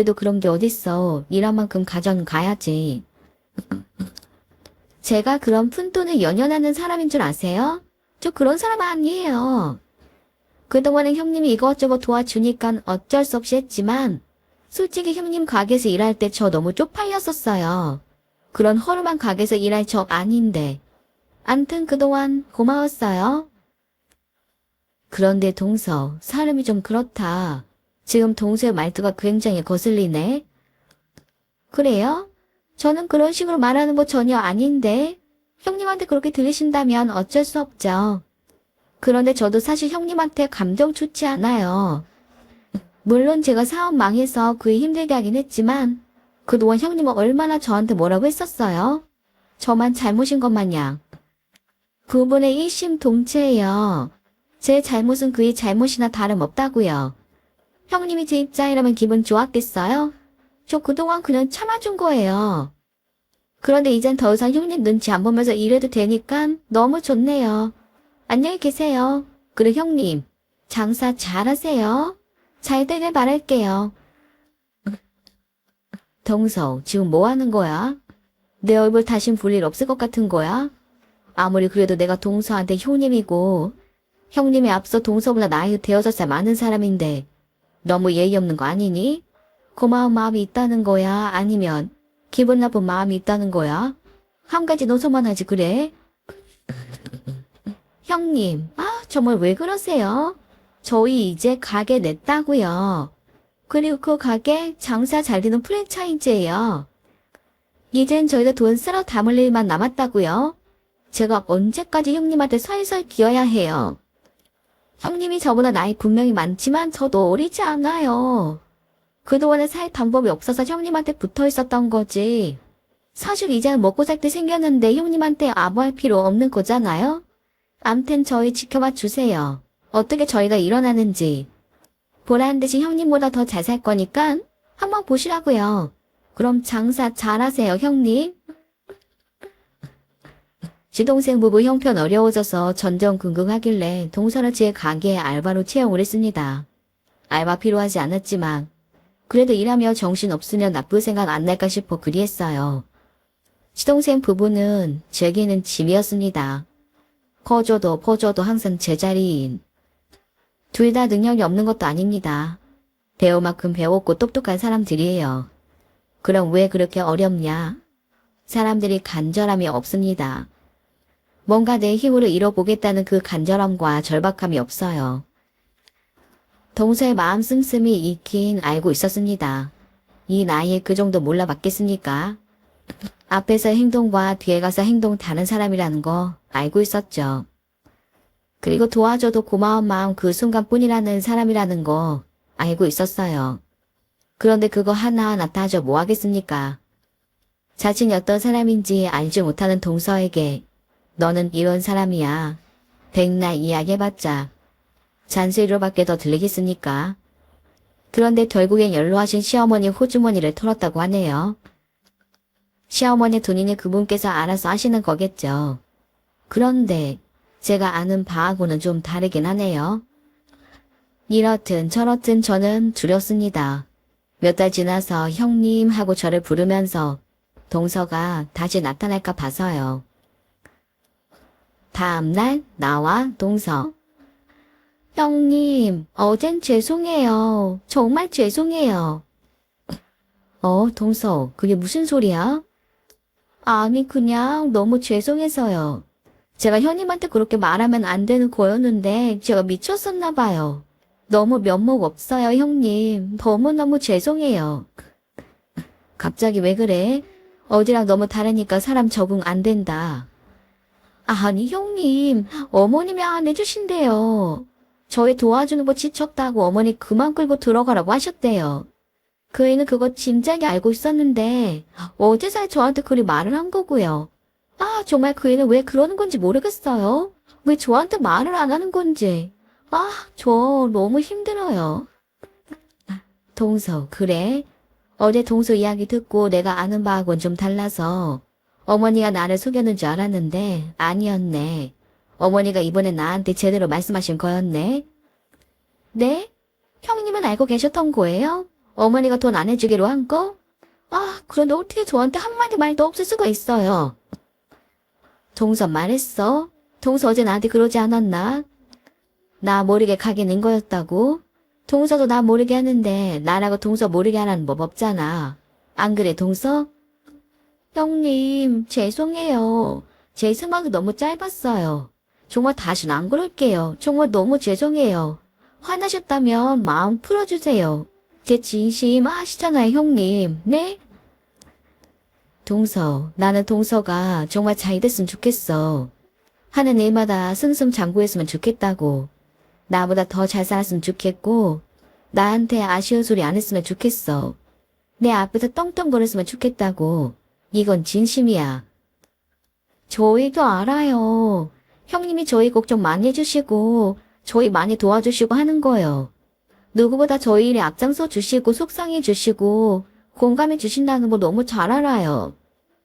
그래도 그런 게 어딨어. 일한 만큼 가정 가야지. 제가 그런 푼돈을 연연하는 사람인 줄 아세요? 저 그런 사람 아니에요. 그동안은 형님이 이것저것 도와주니까 어쩔 수 없이 했지만 솔직히 형님 가게에서 일할 때 저 너무 쪽팔렸었어요. 그런 허름한 가게에서 일할 적 아닌데. 암튼 그동안 고마웠어요. 그런데 동서, 사람이 좀 그렇다. 지금 동서의 말투가 굉장히 거슬리네. 그래요? 저는 그런 식으로 말하는 거 전혀 아닌데. 형님한테 그렇게 들리신다면 어쩔 수 없죠. 그런데 저도 사실 형님한테 감정 좋지 않아요. 물론 제가 사업 망해서 그에 힘들게 하긴 했지만 그동안 형님은 얼마나 저한테 뭐라고 했었어요? 저만 잘못인 것 마냥. 그분의 일심동체예요. 제 잘못은 그의 잘못이나 다름없다고요. 형님이 제 입장이라면 기분 좋았겠어요? 저 그동안 그냥 참아준 거예요. 그런데 이젠 더 이상 형님 눈치 안 보면서 일해도 되니까 너무 좋네요. 안녕히 계세요. 그래 형님, 장사 잘하세요. 잘 되길 바랄게요. 동서, 지금 뭐 하는 거야? 내 얼굴 다신 볼 일 없을 것 같은 거야? 아무리 그래도 내가 동서한테 형님이고, 형님이 앞서 동서보다 나이 대여섯 살 많은 사람인데, 너무 예의 없는 거 아니니? 고마운 마음이 있다는 거야? 아니면, 기분 나쁜 마음이 있다는 거야? 한 가지 노서만 하지 그래? 형님, 아, 정말 왜 그러세요? 저희 이제 가게 냈다고요. 그리고 그 가게 장사 잘 되는 프랜차이즈예요. 이젠 저희도 돈 쓸어 담을 일만 남았다고요. 제가 언제까지 형님한테 살살 기어야 해요. 형님이 저보다 나이 분명히 많지만 저도 어리지 않아요. 그동안에 살 방법이 없어서 형님한테 붙어 있었던 거지. 사실 이제는 먹고 살 때 생겼는데 형님한테 아부할 필요 없는 거잖아요? 암튼 저희 지켜봐 주세요. 어떻게 저희가 일어나는지. 보란 듯이 형님보다 더 잘 살 거니까 한번 보시라고요. 그럼 장사 잘하세요, 형님. 지동생 부부 형편 어려워져서 전전긍긍하길래 제 가게에 알바로 채용을 했습니다. 알바 필요하지 않았지만 그래도 일하며 정신 없으면 나쁠 생각 안 날까 싶어 그리했어요. 시동생 부부는 제게는 짐이었습니다. 커줘도 퍼줘도 항상 제자리인. 둘 다 능력이 없는 것도 아닙니다. 배울 만큼 배웠고 똑똑한 사람들이에요. 그럼 왜 그렇게 어렵냐? 사람들이 간절함이 없습니다. 뭔가 내 힘으로 이뤄보겠다는 그 간절함과 절박함이 없어요. 동서의 마음 씀씀이 익힌 알고 있었습니다. 이 나이에 그 정도 몰라봤겠습니까? 앞에서 행동과 뒤에 가서 행동 다른 사람이라는 거 알고 있었죠. 그리고 도와줘도 고마운 마음 그 순간뿐이라는 사람이라는 거 알고 있었어요. 그런데 그거 하나하나 따져 뭐 하겠습니까? 자신이 어떤 사람인지 알지 못하는 동서에게 너는 이런 사람이야. 백날 이야기해봤자 잔소리로밖에 더 들리겠습니까? 그런데 결국엔 연로하신 시어머니 호주머니를 털었다고 하네요. 시어머니 돈이니 그분께서 알아서 하시는 거겠죠. 그런데 제가 아는 바하고는 좀 다르긴 하네요. 이렇든 저렇든 저는 두렵습니다. 몇 달 지나서 형님 하고 저를 부르면서 동서가 다시 나타날까 봐서요. 다음날 나와 동서. 형님, 어젠 죄송해요. 정말 죄송해요. 어, 동서, 그게 무슨 소리야? 아니, 그냥 너무 죄송해서요. 제가 현님한테 그렇게 말하면 안 되는 거였는데 제가 미쳤었나 봐요. 너무 면목 없어요, 형님. 너무너무 죄송해요. 갑자기 왜 그래? 어디랑 너무 다르니까 사람 적응 안 된다. 아니, 형님. 어머님이 안 해주신대요. 저희 도와주는 거 지쳤다고 어머니 그만 끌고 들어가라고 하셨대요. 그 애는 그거 진작에 알고 있었는데 어제서야 저한테 그리 말을 한 거고요. 아 정말 그 애는 왜 그러는 건지 모르겠어요. 왜 저한테 말을 안 하는 건지. 아 저 너무 힘들어요. 동서 그래? 어제 동서 이야기 듣고 내가 아는 바하고는 좀 달라서 어머니가 나를 속였는 줄 알았는데 아니었네. 어머니가 이번에 나한테 제대로 말씀하신 거였네. 네? 형님은 알고 계셨던 거예요? 어머니가 돈 안 해주기로 한 거? 아, 그런데 어떻게 저한테 한마디 말도 없을 수가 있어요. 동서 말했어? 동서 어제 나한테 그러지 않았나? 나 모르게 가게 낸 거였다고? 동서도 나 모르게 하는데 나라고 동서 모르게 하라는 법 없잖아. 안 그래, 동서? 형님, 죄송해요. 제 생각이 너무 짧았어요. 정말 다시는 안 그럴게요. 정말 너무 죄송해요. 화나셨다면 마음 풀어주세요. 제 진심 아시잖아요, 형님. 네? 동서, 나는 동서가 정말 잘 됐으면 좋겠어. 하는 일마다 승승장구했으면 좋겠다고. 나보다 더 잘 살았으면 좋겠고, 나한테 아쉬운 소리 안 했으면 좋겠어. 내 앞에서 떵떵거렸으면 좋겠다고. 이건 진심이야. 저희도 알아요. 형님이 저희 걱정 많이 해주시고, 저희 많이 도와주시고 하는 거예요. 누구보다 저희 일에 앞장서 주시고, 속상해 주시고, 공감해 주신다는 거 너무 잘 알아요.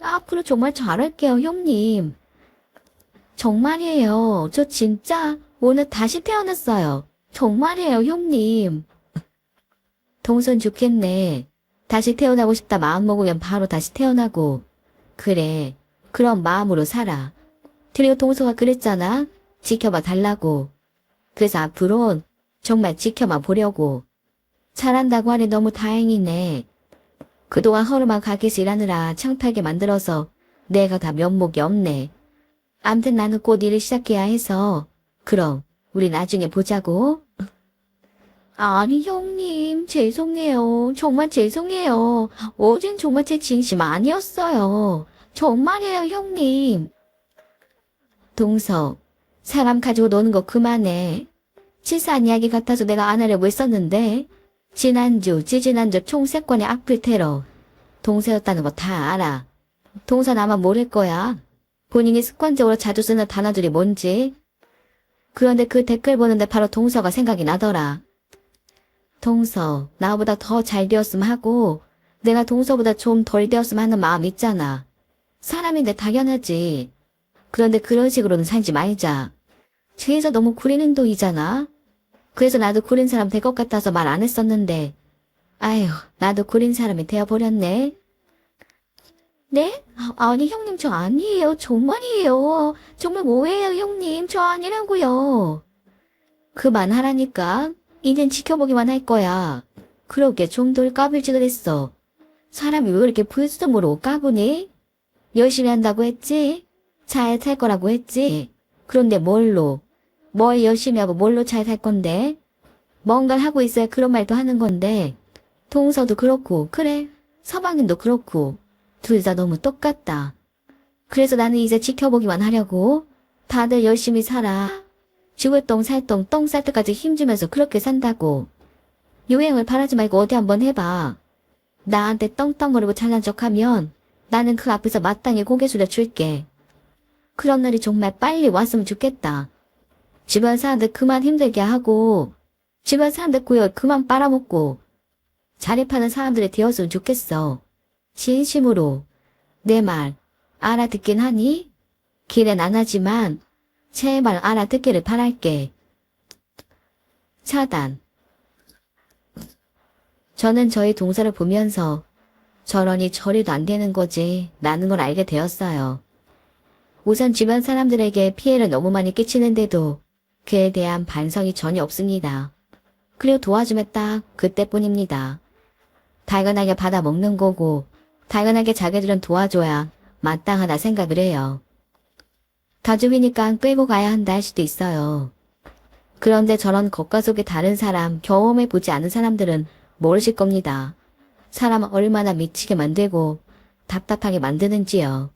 앞으로 정말 잘할게요, 형님. 정말이에요. 저 진짜 오늘 다시 태어났어요. 정말이에요, 형님. 동선 좋겠네. 다시 태어나고 싶다 마음 먹으면 바로 다시 태어나고. 그래. 그런 마음으로 살아. 그리고 동서가 그랬잖아. 지켜봐 달라고. 그래서 앞으론 정말 지켜봐 보려고. 잘한다고 하니 너무 다행이네. 그동안 허름한 가게에서 일하느라 창피하게 만들어서 내가 다 면목이 없네. 암튼 나는 곧 일을 시작해야 해서 그럼 우리 나중에 보자고. 아니 형님 죄송해요. 정말 죄송해요. 어젠 정말 제 진심 아니었어요. 정말이에요 형님. 동서 사람 가지고 노는 거 그만해. 치사한 이야기 같아서 내가 안 하려고 했었는데 지난주 지지난주 총 세 건의 악플 테러 동서였다는 거 다 알아. 동서 나만 모를 거야. 본인이 습관적으로 자주 쓰는 단어들이 뭔지. 그런데 그 댓글 보는데 바로 동서가 생각이 나더라. 동서, 나보다 더 잘 되었으면 하고, 내가 동서보다 좀 덜 되었으면 하는 마음 있잖아. 사람인데 당연하지. 그런데 그런 식으로는 살지 말자. 죄에서 너무 구린 행동이잖아. 그래서 나도 구린 사람 될 것 같아서 말 안 했었는데. 아휴, 나도 구린 사람이 되어버렸네. 네? 아, 아니 형님 저 아니에요. 정말이에요. 정말 뭐예요 형님. 저 아니라고요. 그만하라니까. 이젠 지켜보기만 할 거야. 그러게 좀 덜 까불지그랬어. 사람이 왜 이렇게 불쑥으로 까부니? 열심히 한다고 했지? 잘 살 거라고 했지? 그런데 뭘로? 뭘 열심히 하고 뭘로 잘 살 건데? 뭔가를 하고 있어야 그런 말도 하는 건데. 동서도 그렇고, 그래. 서방님도 그렇고. 둘 다 너무 똑같다. 그래서 나는 이제 지켜보기만 하려고. 다들 열심히 살아. 죽을 똥살똥 똥 쌀 때까지 힘주면서 그렇게 산다고. 유행을 바라지 말고 어디 한번 해봐. 나한테 떵떵거리고 잘난 척하면 나는 그 앞에서 마땅히 고개 숙여 줄게. 그런 날이 정말 빨리 왔으면 좋겠다. 주변 사람들 그만 힘들게 하고 주변 사람들 구역 그만 빨아먹고 자립하는 사람들이 되었으면 좋겠어. 진심으로 내 말 알아듣긴 하니? 길엔 안 하지만 제발 알아듣기를 바랄게. 차단. 저는 저희 동서를 보면서 저러니 저리도 안 되는 거지 라는 걸 알게 되었어요. 우선 주변 사람들에게 피해를 너무 많이 끼치는데도 그에 대한 반성이 전혀 없습니다. 그리고 도와주면 딱 그때뿐입니다. 당연하게 받아먹는 거고 당연하게 자기들은 도와줘야 마땅하다 생각을 해요. 가족이니까 끌고 가야 한다 할 수도 있어요. 그런데 저런 겉과 속의 다른 사람, 경험해 보지 않은 사람들은 모르실 겁니다. 사람 얼마나 미치게 만들고 답답하게 만드는지요.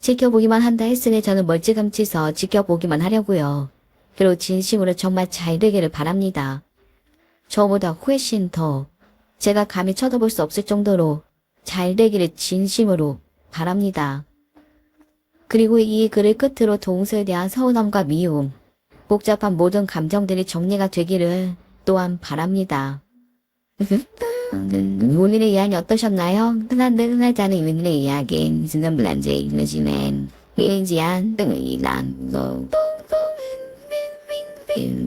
지켜보기만 한다 했으니 저는 멀찌감치서 지켜보기만 하려고요. 그리고 진심으로 정말 잘 되기를 바랍니다. 저보다 훨씬 더 제가 감히 쳐다볼 수 없을 정도로 잘 되기를 진심으로 바랍니다. 그리고 이 글을 끝으로 동서에 대한 서운함과 미움, 복잡한 모든 감정들이 정리가 되기를 또한 바랍니다. 오늘의 이야기 어떠셨나요? 흔하지 않은 오늘의 이야기 지난 블란제 이르지는 일지한 등의 난고 빙